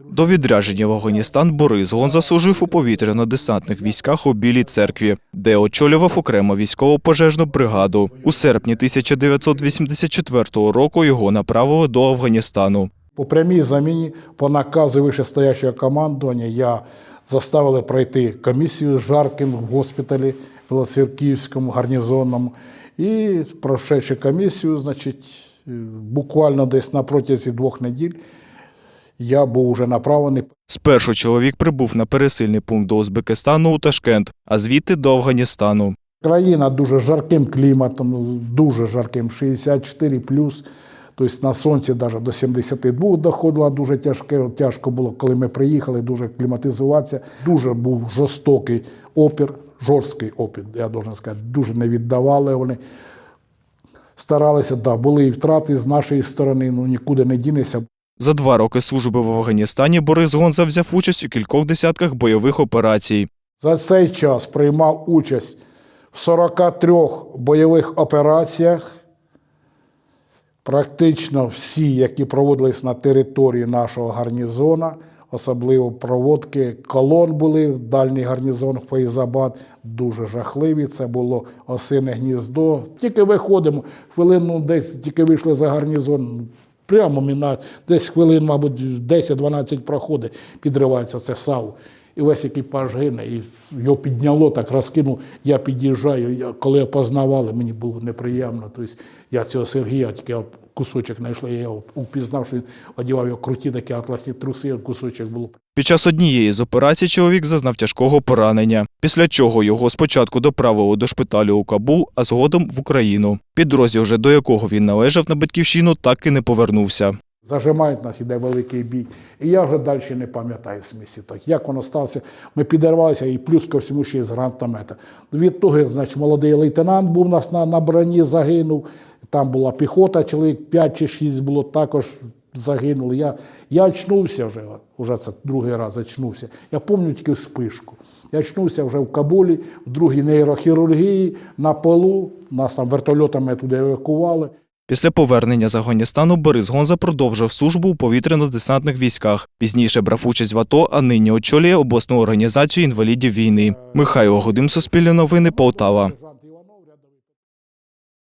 До відрядження в Афганістан Борис Гонза служив у повітряно-десантних військах у Білій церкві, де очолював окрему військово пожежну бригаду. У серпні 1984 року його направили до Афганістану. По прямій заміні по наказу вищестоящого командування я заставили пройти комісію з жарким в госпіталі Білоцерківському гарнізонному. І пройшовши комісію, значить, буквально десь на протязі двох неділь я був вже направлений Спершу чоловік прибув на пересильний пункт до Узбекистану у Ташкент, а звідти до Афганістану. Країна дуже жарким кліматом, ну, дуже жарким, 64 плюс. Тобто на сонці навіть до 72 доходило дуже тяжке, тяжко було, коли ми приїхали, дуже кліматизуватися. Дуже був жорстокий опір, жорсткий опір, я должен сказати, дуже не віддавали вони. Старалися, да, були і втрати з нашої сторони, ну нікуди не дінешся. За два роки служби в Афганістані Борис Гонза взяв участь у кількох десятках бойових операцій. За цей час приймав участь в 43 бойових операціях. Практично всі, які проводились на території нашого гарнізона, особливо проводки колон були дальній гарнізон Фейзабад, дуже жахливі. Це було осине гніздо. Тільки виходимо, хвилину десь тільки вийшли за гарнізон. Прямо міна, десь хвилин, мабуть, 10-12 проходить, підривається це САУ. І весь екіпаж гине, і його підняло, так розкинув. Я під'їжджаю. Коли опознавали, мені було неприємно. Тобто я цього Сергія тільки кусочок знайшли, я його упізнав, що він одягав його круті такі атласні труси, кусочок було. Під час однієї з операцій чоловік зазнав тяжкого поранення, після чого його спочатку доправили до шпиталю у Кабул, а згодом в Україну. Підрозділ, же до якого він належав на батьківщину, так і не повернувся. Зажимають нас, іде великий бій. І я вже далі не пам'ятаю смісі. Так, як воно сталося, ми підірвалися і плюс ко всьому ще й з гранатомета. Від того, значить, молодий лейтенант був у нас на, на броні, загинув. Там була піхота, чоловік 5 чи 6 було, також загинули. Я, я очнувся вже, вже це другий раз очнувся. Я пам'ятаю тільки вспишку. Я очнувся вже в Кабулі, в другій нейрохірургії, на полу. Нас там вертольотами туди евакували. Після повернення з Афганістану Борис Гонза продовжив службу у повітряно-десантних військах. Пізніше брав участь в АТО, а нині очолює обласну організацію інвалідів війни. Михайло Годим, Суспільне новини, Полтава.